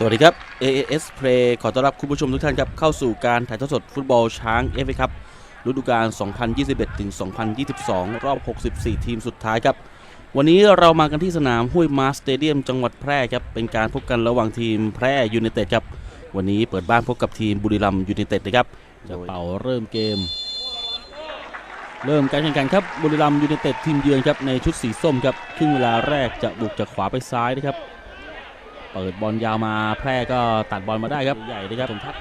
สวัสดีครับ AAS Play ขอต้อนรับคุณผู้ชมทุกท่านครับเข้าสู่การถ่ายทอดสดฟุตบอลช้าง FA ครับฤดูกาล 2021 ถึง 2022 รอบ 64 ทีมสุดท้ายครับ วันนี้เรามากันที่สนามห้วยมาสเตเดียมจังหวัดแพร่ครับ เป็นการพบกันระหว่างทีมแพร่ยูไนเต็ดครับ วันนี้เปิดบ้านพบกับทีมบุรีรัมย์ยูไนเต็ดนะครับจะเป่าเริ่มเกม เริ่มการแข่งขันครับบุรีรัมย์ยูไนเต็ดทีมเยือนครับในชุดสีส้มครับครึ่งเวลาแรกจะบุกจากขวาไปซ้ายนะครับ เปิดบอลยาวมาแพร่ก็ตัดบอลมาได้ครับใหญ่นะครับสมทัศน์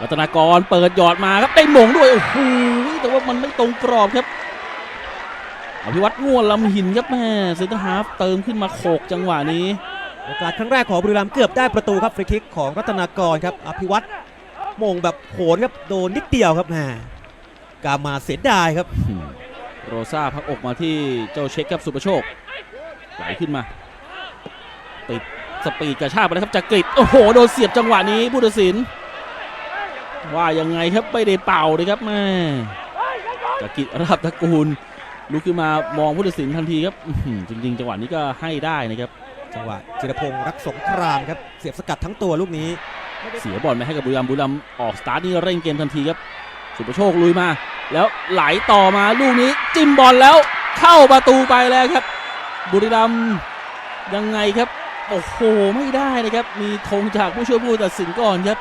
รัตนากรเปิดหยอดมาครับได้หมงด้วยโอ้โหแต่ว่ามันไม่ตรงกรอบครับอภิวัตง่วนลำหินครับแม่เซนเตอร์ฮาฟเติมขึ้นมาโขกจังหวะนี้โอกาสครั้งแรกของบุรีรัมย์เกือบได้ประตูครับฟรีคิกของรัตนากรครับอภิวัตรมงแบบโหนครับโดนนิดเดียวครับแหมกามาเสียดายครับอืมโรซาพักอกมาที่เจ้าเช็คครับสุประโชค ไหลขึ้นมา ติดสปีดกระชากไปแล้วครับจากกริดโอ้โหโดนเสียบจังหวะนี้ผู้ตัดสิน ว่ายังไงครับไม่ได้เป่าเลยครับแม่จากกิจราบตระกูลลุกขึ้นมามองผู้ตัดสินทันทีครับอื้อหือจริง ๆ จังหวะนี้ก็ให้ได้นะครับจังหวะจิรพงศ์รักสงครามครับเสียบสกัดทั้งตัวลูกนี้ เสียบอลไปให้กับบุรีรัมย์บุรีรัมย์ออกสตาร์ทนี่เร่งเกมทันทีครับ สุประโชคลุยมา แล้วไหลต่อมาลูกนี้จิ้มบอลแล้วเข้าประตูไปแล้วครับ บุรีรัมย์ยังไงครับ โอ้โห ไม่ได้นะครับ มีธงจากผู้ช่วยผู้ตัดสินก่อนครับ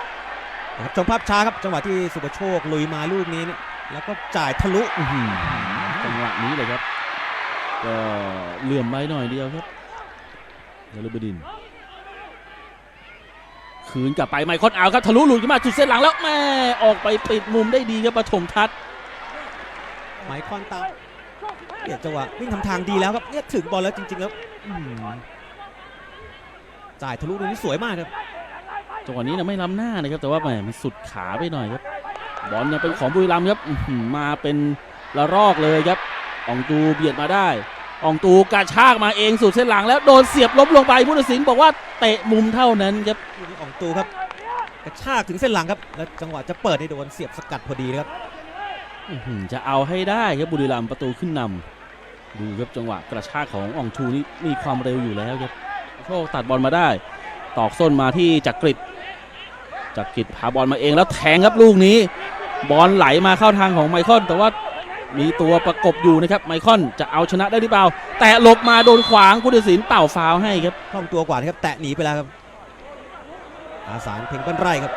นะครับชมภาพช้าครับจังหวะที่สุประโชคลุยมาลูกนี้เนี่ยแล้วก็จ่ายทะลุอื้อหือจังหวะนี้เลยครับ ก็เหลื่อมไปหน่อยเดียวครับนฤบดินทร์คืนกลับไปไมคอนเอาครับทะลุหลุดขึ้นมาจุดเส้นหลังแล้วแม่ออกไปปิดมุมได้ดีครับปฐมทัศน์ไมคอนตาม เนี่ยจังหวะวิ่งทำทางดีแล้วครับเนี่ยถึงบอลแล้วจริงๆแล้วอืมจ่ายทะลุลูกนี้สวยมากครับจังหวะนี้นะไม่ล้ำหน้านะครับแต่ว่าแหมมันสุดขาไปหน่อยครับ บอลยังเป็นของบุรีรัมย์ครับอื้อหือมาเป็นละรอกเลยครับอองตูเบียดมาได้อองตูกระชากมาเองสุดเส้นหลังแล้วโดนเสียบล้มลงไปผู้ตัดสินบอกว่าเตะมุมเท่านั้นครับลูกนี้อองตูครับกระชากถึงเส้นหลังครับ แล้วจังหวะจะเปิดในโดนเสียบสกัดพอดีนะครับอื้อหือจะเอาให้ได้ครับบุรีรัมย์ประตูขึ้นนำ ดูครับจังหวะกระชากของอองทูนี่มีความเร็วอยู่แล้วครับโชคตัดบอลมาได้ ตอกส้นมาที่จักริดจักริดพาบอลมาเองแล้วแทงครับลูกนี้ บอลไหลมาเข้าทางของไมคอนแต่ว่ามีตัวประกบอยู่นะครับไมคอนจะเอาชนะได้หรือเปล่า แต่หลบมาโดนขวางผู้ตัดสินเป่าฟาวล์ให้ครับคล่องตัวกว่านะครับ แตะหนีไปแล้วครับ อาสารเพ่งปั้นไร่ครับ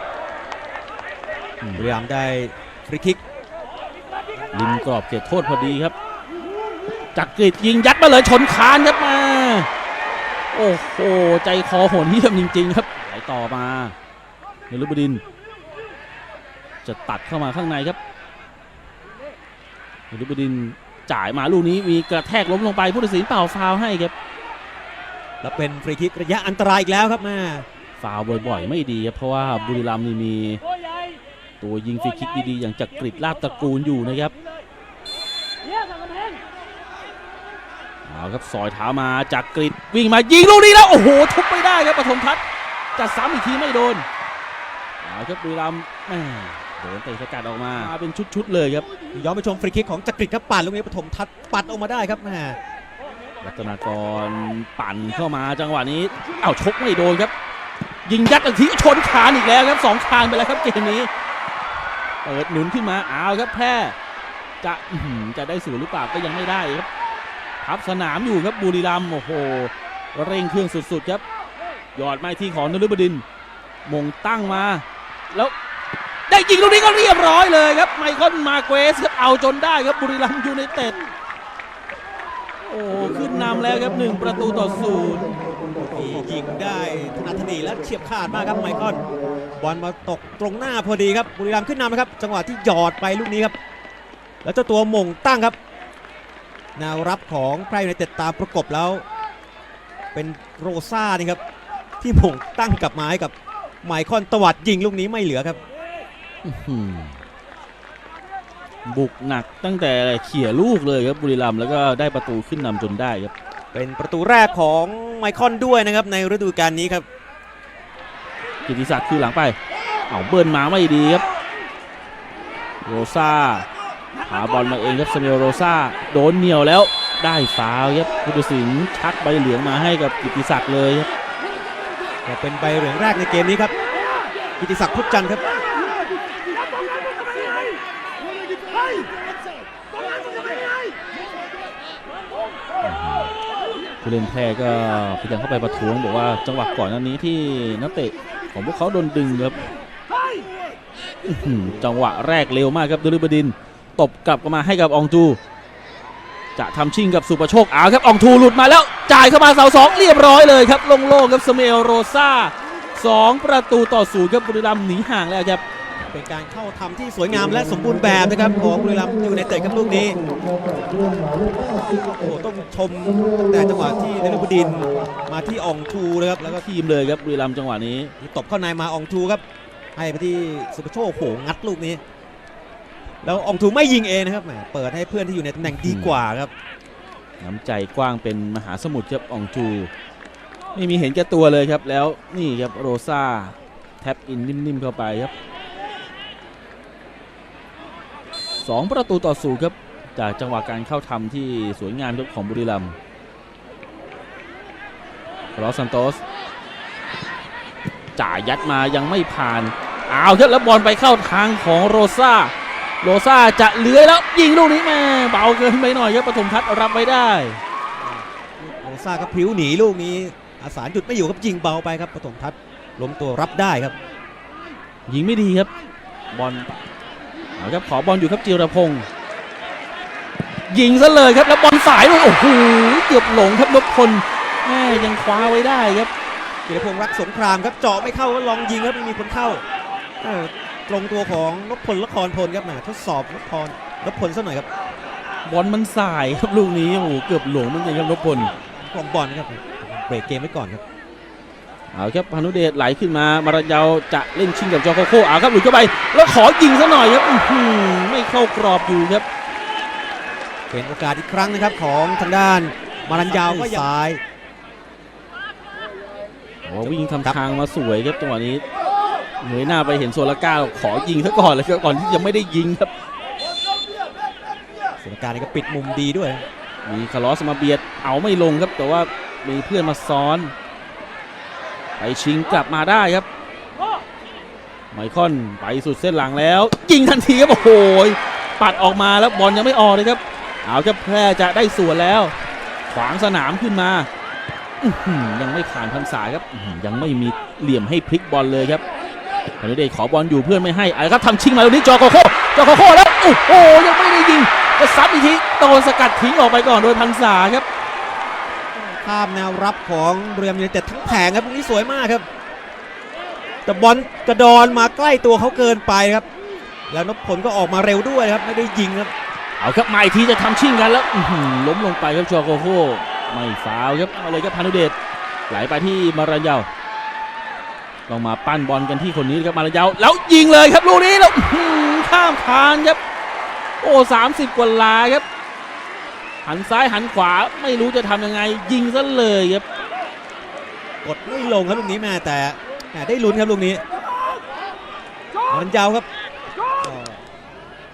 อืมบุรีรัมย์ได้ฟรีคิกริมกรอบเขตโทษพอดีครับ จักริดยิงยัดมาเลยชนคานครับมา โอ้โหใจคอโหดเหี้ยมจริง ๆ ครับไหลต่อมาเนลุบดินทร์จะตัดเข้ามาข้างในครับเนลุบดินทร์จ่ายมาลูกนี้มีกระแทกล้มลงไปผู้ตัดสินเป่าฟาวล์ให้ครับ แล้วเป็นฟรีคิกระยะอันตรายอีกแล้วครับแม่ฟาวล์บ่อยๆ ไม่ดีครับเพราะว่าบุรีรัมย์นี่มี ตัวยิงฟรีคิกดีๆ อย่างจักริดลาบตระกูลอยู่นะครับ เอาครับซอยเท้ามาจักริดวิ่งมายิงลูกนี้แล้วโอ้โหทุบไม่ได้ครับปฐมทัศน์จะซ้ำอีกทีไม่โดนเอาครับบุรีรัมย์แม่โดนเตะสกัดออกมามาเป็นชุดๆเลยครับย้อนไปชมฟรีคิกของจักริดครับปัดลูกนี้ปฐมทัศน์ปัดออกมาได้ครับแม่รัตนากรปั่นเข้ามาจังหวะนี้เอ้าชกไม่โดนครับ ยิงยัดอีกทีชนคานอีกแล้วครับสองคานไปแล้วครับเกมนี้เปิดหนุนขึ้นมาเอาครับแพร่จะอื้อหือจะได้สูนหรือเปล่าก็ยังไม่ได้ครับ ทับสนามอยู่ครับบุรีรัมย์โอ้โห เร่งเครื่องสุดๆครับ หยอดไม้ที่ของนฤบดิน มงตั้งมา แล้วได้ยิงลูกนี้ก็เรียบร้อยเลยครับ ไมคอนมาเกสครับเอาจนได้ครับบุรีรัมย์ยูไนเต็ดโอ้ขึ้นนำแล้วครับหนึ่งประตูต่อศูนย์ยิงได้ถนัดถนีและเฉียบขาดมากครับไมคอนบอลมาตกตรงหน้าพอดีครับบุรีรัมย์ขึ้นนำนะครับ จังหวะที่หยอดไปลูกนี้ครับ แล้วเจ้าตัวมงตั้งครับ แนวรับของไพรยูไนเต็ดตามประกบแล้ว เป็นโรซ่านี่ครับ ที่หม่งตั้งกลับมาให้กับไมคอนตวัดยิงลูกนี้ไม่เหลือครับอื้อหือบุกหนักตั้งแต่เขี่ยลูกเลยครับบุรีรัมย์แล้วก็ได้ประตูขึ้นนำจนได้ครับเป็นประตูแรกของไมคอนด้วยนะครับ ในฤดูกาลนี้ครับ กิติศักดิ์คือหลังไป เอาเบิร์นมาไม่ดีครับ โรซา หาบอลมาเองครับสเมลโรซาโดนเหนียวแล้วได้ฟาวล์ครับผู้ตัดสินชักใบเหลืองมาให้กับกิติศักดิ์เลยครับก็เป็นใบเหลืองแรกในเกมนี้ครับ กิติศักดิ์พุทธจันทร์ครับผู้เล่นแพร่ก็พยายามเข้าไปประท้วงบอกว่าจังหวะก่อนหน้านี้ที่นักเตะของพวกเขาโดนดึงครับอื้อหือจังหวะแรกเร็วมากครับดลุบดินทร์ ตบกลับมาให้กับอองจู จะทำชิงกับสุประโชคเอาครับอองทูหลุดมาแล้วจ่ายเข้ามาเสาสองเรียบร้อยเลยครับโล่งๆครับสเมลโรซาสองประตูต่อศูนย์ครับบุรีรัมย์หนีห่างแล้วครับเป็นการเข้าทำที่สวยงามและสมบูรณ์แบบนะครับของบุรีรัมย์ยูไนเต็ดครับลูกนี้โอ้โหต้องชมตั้งแต่จังหวะที่นฤบดินทร์มาที่อองทูนะครับแล้วก็ทีมเลยครับบุรีรัมย์จังหวะนี้ที่ตบเข้าในมาอองทูครับให้ไปที่สุภโชคโอ้โหงัดลูกนี้ แล้วอองทูไม่ยิงเองนะครับแหมเปิดให้เพื่อนที่อยู่ในตำแหน่งดีกว่าครับ น้ำใจกว้างเป็นมหาสมุทรครับอองจูไม่มีเห็นแก่ตัวเลยครับ แล้วนี่ครับโรซาแท็บอินนิ่มๆเข้าไปครับสองประตูต่อศูนย์ครับจากจังหวะการเข้าทำที่สวยงามครับของบุรีรัมย์ลอสซันโตสจ่ายยัดมายังไม่ผ่านเอาครับแล้วบอลไปเข้าทางของโรซา โรซาจะเลื้อยแล้วยิงลูกนี้แม่เบาเกินไปหน่อยครับปฐมทัศน์รับไว้ได้โอซ่าก็พริ้วหนีลูกนี้อาสารหยุดไม่อยู่ครับยิงเบาไปครับปฐมทัศน์ล้มตัวรับได้ครับ ยิงไม่ดีครับ บอลเอาครับขอบอลอยู่ครับจิรพงศ์ยิงซะเลยครับแล้วบอลสายด้วยโอ้โหเกือบหลงครับนพพลแม่ยังคว้าไว้ได้ครับกิรพงศ์รักสงครามครับเจาะไม่เข้าก็ลองยิงครับไม่มีคนเข้า เออตรงตัวของนพพลละครพลครับแหมทดสอบนพพลนพพลสักหน่อยครับบอลมันสายครับลูกนี้โอ้โหเกือบหลงเหมือนกันครับนพพลกองบอลครับเบรกเกมไว้ก่อนครับเอาครับพานุเดชไหลขึ้นมา มาราเยาจะเล่นชิงกับจอโคโคเอาครับหลุดเข้าไป แล้วขอยิงซะหน่อยครับอื้อหือไม่เข้ากรอบอยู่ครับเป็นโอกาสอีกครั้งนะครับของทางด้านมารันยาวก็ซ้ายโอ้วิ่งทำทางมาสวยครับจังหวะนี้ เหนื่อยหน้าไปเห็นโซลาก้าขอยิงซะก่อนเลยครับก่อนที่จะไม่ได้ยิงครับสถานการณ์นี้ก็ปิดมุมดีด้วย มีคาร์ลอสมาเบียดเอาไม่ลงครับ แต่ว่ามีเพื่อนมาซ้อน ไปชิงกลับมาได้ครับ ไมคอนไปสุดเส้นหลังแล้ว ยิงทันทีครับโอ้โหปัดออกมาแล้วบอลยังไม่ออกเลยครับ เอาครับแพร่จะได้ส่วนแล้ว ขวางสนามขึ้นมาอื้อหือยังไม่ผ่านพันษาครับอื้อหือยังไม่มีเหลี่ยมให้พลิกบอลเลยครับ พานุเดชขอบอลอยู่เพื่อนไม่ให้เอาละครับทำชิงมาตรงนี้จอโคโคจอโคโคแล้วโอ้โหยังไม่ได้ยิงจะซัดอีกทีโดนสกัดทิ้งออกไปก่อนโดยพันษาครับข้ามแนวรับของเรียมยูไนเต็ดทั้งแผงครับลูกนี้สวยมากครับแต่บอลกระดอนมาใกล้ตัวเขาเกินไปครับ แล้วนพพลก็ออกมาเร็วด้วยครับไม่ได้ยิงครับ เอาครับมาอีกทีจะทำชิงกันแล้วอื้อหือล้มลงไปครับจอโคโคไม่ฟาวล์ครับเอาเลยครับพานุเดชไหลไปที่มารันเยา ต้องมาปั้นบอลกันที่คนนี้ครับมารันเยาแล้วยิงเลยครับลูกนี้แล้วอื้อหือข้ามคานครับ โอ้สามสิบกว่าลาครับ หันซ้ายหันขวาไม่รู้จะทำยังไง ยิงซะเลยครับ กดไม่ลงครับลูกนี้แม่แต่แหม่ได้ลุ้นครับลูกนี้มันยาวครับก็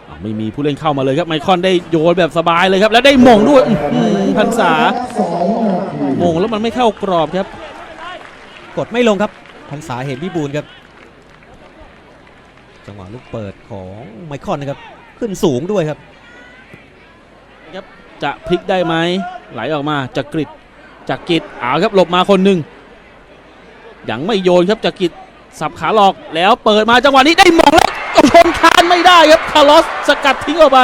อ้าวไม่มีผู้เล่นเข้ามาเลยครับไมคอนได้โยนแบบสบายเลยครับ แล้วได้หมงด้วยอื้อหือพันษาหมงแล้วมันไม่เข้ากรอบครับ กดไม่ลงครับ พันษาเห็นพี่บูลครับ จังหวะลูกเปิดของไมคอนนะครับขึ้นสูงด้วยครับจะพลิกได้ไหมไหลออกมาจากกริดจากกิดเอาครับหลบมาคนหนึ่งยังไม่โยนครับจากกิดสับขาหลอกแล้วเปิดมาจังหวะนี้ได้หมองแล้วชนคานไม่ได้ครับคาร์ลอสสกัดทิ้งออกไป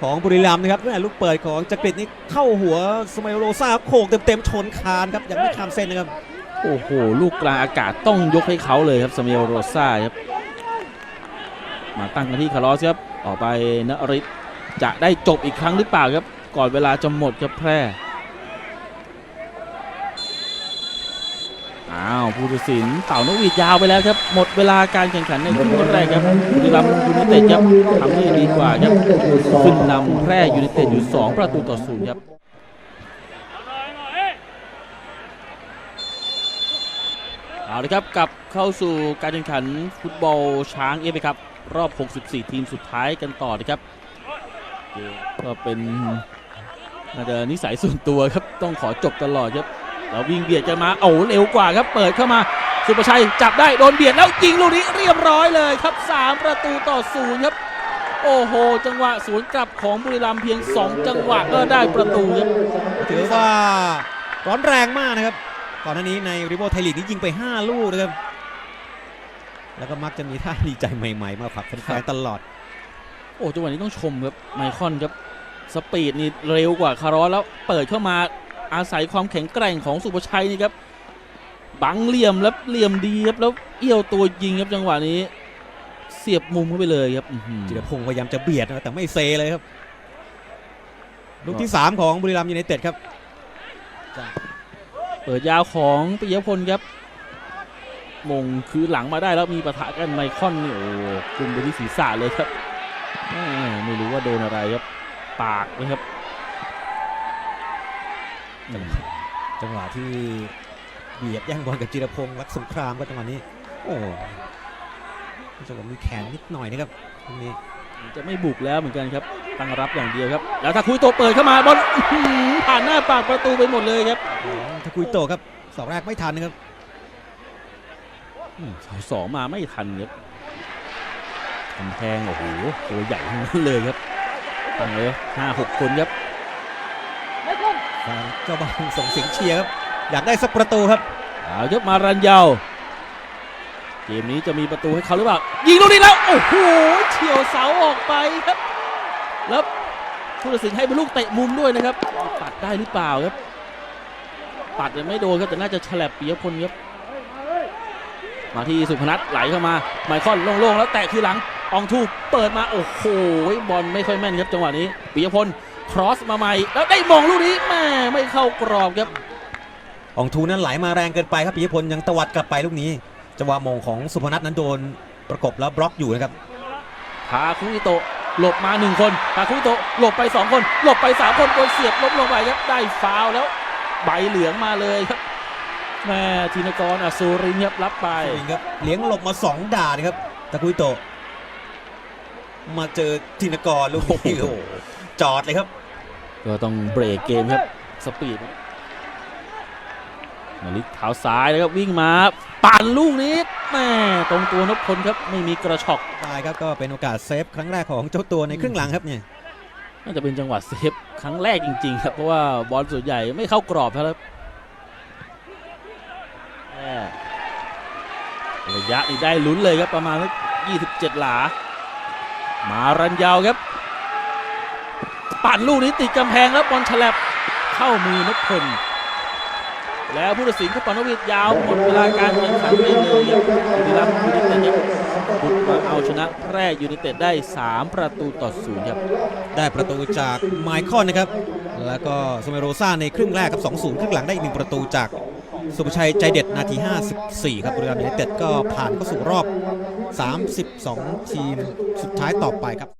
ของบุรีรัมย์นะครับแม่ลูกเปิดของจักริดนี่เข้าหัวสมัยโรซาโขกเต็มๆชนคานครับยังไม่ข้ามเส้นนะครับ โอ้โห ลูกกลางอากาศต้องยกให้เขาเลยครับสมิเอลโรซ่าครับ มาตั้งกันที่คาร์ลอสครับ ออกไปนริศจะได้จบอีกครั้งหรือเปล่าครับ ก่อนเวลาจะหมดครับแพร่ อ้าวผู้ตัดสินเป่านกหวีดยาวไปแล้วครับ หมดเวลาการแข่งขันในครึ่งแรกครับบุรีรัมย์ยูไนเต็ดครับทำได้ดีกว่าครับขึ้นนำแพร่ยูไนเต็ดอยู่ 2 ประตูต่อศูนย์ครับ เอาละครับกลับเข้าสู่การแข่งขันฟุตบอลช้างเอฟครับ รอบ 64 ทีมสุดท้ายกันต่อนะครับเกมก็เป็นน่าจะนิสัยส่วนตัวครับต้องขอจบตลอดครับแล้ววิ่งเบียดกันมาโอ้เร็วกว่าครับเปิดเข้ามาสุประชัยจับได้โดนเบียดแล้วยิงลูกนี้เรียบร้อยเลยครับ 3 ประตูต่อศูนย์ครับโอ้โห จังหวะสวนกลับของบุรีรัมย์เพียง 2 จังหวะก็ได้ประตูครับถือว่าร้อนแรงมากนะครับ ก่อนหน้านี้ในริโบไทยลีกนี่ยิงไป 5 ลูกนะครับ แล้วก็มักจะมีท่าดีใจใหม่ๆ มาฝากแฟนๆตลอด โอ้จังหวะนี้ต้องชมครับไมคอนครับ สปีดนี่เร็วกว่าคารอสแล้วเปิดเข้ามาอาศัยความแข็งแกร่งของสุประชัยนี่ครับ บังเหลี่ยมแล้วเหลี่ยมดีครับแล้วเอี้ยวตัวยิงครับจังหวะนี้ เสียบมุมเข้าไปเลยครับอื้อหือจิรพงศ์พยายามจะเบียดนะแต่ไม่เซเลยครับ ลูกที่ 3 ของบุรีรัมย์ยูไนเต็ดครับ เปิดยาวของปิยพลครับมงคือหลังมาได้แล้วมีปะทะกันไมคอนนี่โอ้คุมไปที่ศีรษะเลยครับแม่ไม่รู้ว่าโดนอะไรครับปากนะครับจังหวะที่เบียดแย่งบอลกับจิรพงศ์รักสงครามก็จังหวะนี้ โอ้จังหวะมีแขนนิดหน่อยนะครับตรงนี้จะไม่บุกแล้วเหมือนกันครับ ตั้งรับอย่างเดียวครับ แล้วถ้าคุยโตเปิดเข้ามาบอลอื้อหือผ่านหน้าปากประตูไปหมดเลยครับถ้าคุยโตครับสองแรกไม่ทันนะครับอืมเสาสองมาไม่ทันครับกำแพงโอ้โหตัวใหญ่ทั้งนั้นเลยครับตั้งเลยห้าหกคนครับทางเจ้าบ้านส่งเสียงเชียร์ครับ อยากได้สักประตูครับเอาครับมารันยาวเกมนี้จะมีประตูให้เขาหรือเปล่ายิงลูกนี้แล้ว โอ้โหเฉียวเสาออกไปครับ แล้วผู้ตัดสินให้เป็นลูกเตะมุมด้วยนะครับปัดได้หรือเปล่าครับ ปัดยังไม่โดนครับแต่น่าจะฉลับปียพลครับมาที่สุพนัทไหลเข้ามาไมคอนโล่งๆแล้วแตะคือหลังอองทูเปิดมาโอ้โหบอลไม่ค่อยแม่นครับจังหวะนี้ปียพลครอสมาใหม่ แล้วได้มองลูกนี้แม่ไม่เข้ากรอบครับอองทูนั้นไหลมาแรงเกินไปครับปิยพลยังตวัดกลับไปลูกนี้จังหวะมงของสุพนัทนั้นโดนประกบแล้วบล็อกอยู่นะครับทาคุอิโตะ หลบมาหนึ่งคนทาคุอิโตะหลบไปสองคน หลบไปสามคนโดนเสียบล้มลงไปครับได้ฟาวล์แล้วใบเหลืองมาเลยครับแม่ธินกรอสูรินครับรับไปจริงครับเลี้ยงหลบมาสองด่านครับตะกุยโตะมาเจอทินกรลูกนี้โอ้โหจอดเลยครับ ก็ต้องเบรกเกมครับ สปีด มาลิกเท้าซ้ายนะครับวิ่งมาปั่นลูกนี้แม่ตรงตัวนพพลครับไม่มีกระชอกได้ครับก็เป็นโอกาสเซฟครั้งแรกของเจ้าตัวในครึ่งหลังครับเนี่ยน่าจะเป็นจังหวะเซฟครั้งแรกจริงๆครับเพราะว่าบอลส่วนใหญ่ไม่เข้ากรอบครับแม่ระยะนี่ได้ลุ้นเลยครับประมาณสัก27 หลา มารันยาวครับ ปั่นลูกนี้ติดกำแพงแล้วบอลฉลับเข้ามือนพพล แล้วผู้ตัดสินก็ปอนวิทยาวหมดเวลาการแข่งขันไปเลยครับบุรีรัมย์ยูไนเต็ดครับบุกมาเอาชนะแพร่ยูไนเต็ดได้ 3 ประตูต่อศูนย์ครับได้ประตูจากไมคอนนะครับ แล้วก็สมัยโรซ่าในครึ่งแรกครับ2-0ครึ่งหลังได้อีกหนึ่งประตูจากสุภชัยใจเด็ดนาที 54 ครับบุรีรัมย์ยูไนเต็ดก็ผ่านเข้าสู่รอบ 32 ทีมสุดท้ายต่อไปครับ